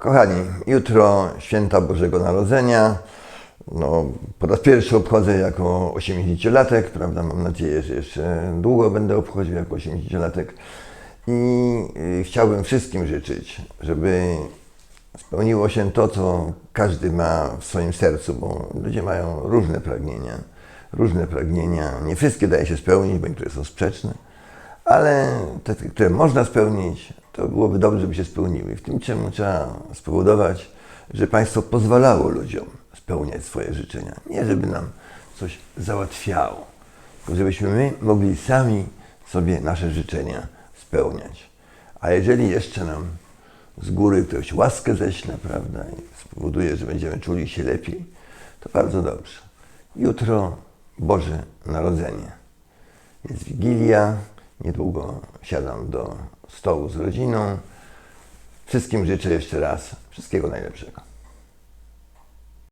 Kochani, jutro święta Bożego Narodzenia. No, po raz pierwszy obchodzę jako 80-latek, prawda? Mam nadzieję, że jeszcze długo będę obchodził jako 80-latek. I y, chciałbym wszystkim życzyć, żeby spełniło się to, co każdy ma w swoim sercu, bo ludzie mają różne pragnienia. Różne pragnienia. Nie wszystkie daje się spełnić, bo niektóre są sprzeczne, ale te, które można spełnić, to byłoby dobrze, żeby się spełniły. W tym czemu trzeba spowodować, że państwo pozwalało ludziom spełniać swoje życzenia. Nie żeby nam coś załatwiało, tylko żebyśmy my mogli sami sobie nasze życzenia spełniać. A jeżeli jeszcze nam z góry ktoś łaskę ześle, prawda, i spowoduje, że będziemy czuli się lepiej, to bardzo dobrze. Jutro Boże Narodzenie. Jest Wigilia, niedługo siadam do stołu z rodziną. Wszystkim życzę jeszcze raz wszystkiego najlepszego.